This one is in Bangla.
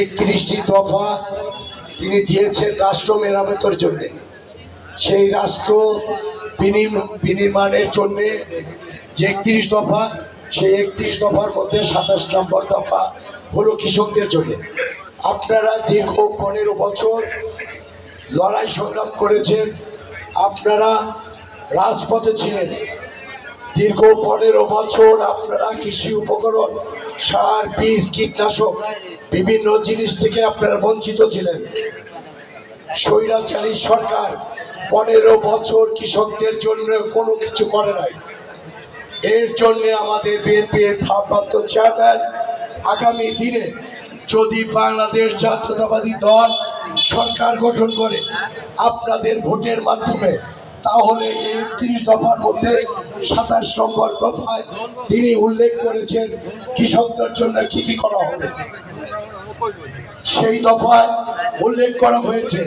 একত্রিশটি দফা তিনি দিয়েছেন রাষ্ট্র মেরামতের জন্য। সেই রাষ্ট্র বিনির্মাণের জন্য যে একত্রিশ দফা, সেই একত্রিশ দফার মধ্যে সাতাশ নম্বর দফা হলো কৃষকদের জন্য। আপনারা দীর্ঘ পনেরো বছর লড়াই সংগ্রাম করেছেন, আপনারা রাজপথে ছিলেন। দীর্ঘ পনেরো বছর আপনারা কৃষি উপকরণ, সার, বীজ, কীটনাশক বিভিন্ন জিনিস থেকে আপনারা বঞ্চিত ছিলেন। স্বৈরাচারী সরকার পনেরো বছর কৃষকদের জন্য কোনো কিছু করে নাই। এর জন্য আমাদের বিএনপির ভারপ্রাপ্ত চেয়ারম্যান আগামী দিনে যদি বাংলাদেশ জাতীয়তাবাদী দল সরকার গঠন করে আপনাদের ভোটের মাধ্যমে, তাহলে এই একত্রিশ দফার মধ্যে সাতাশ নম্বর দফায় তিনি উল্লেখ করেছেন কৃষকদের জন্য কি কি করা হবে। সেই দফায় উল্লেখ করা হয়েছে।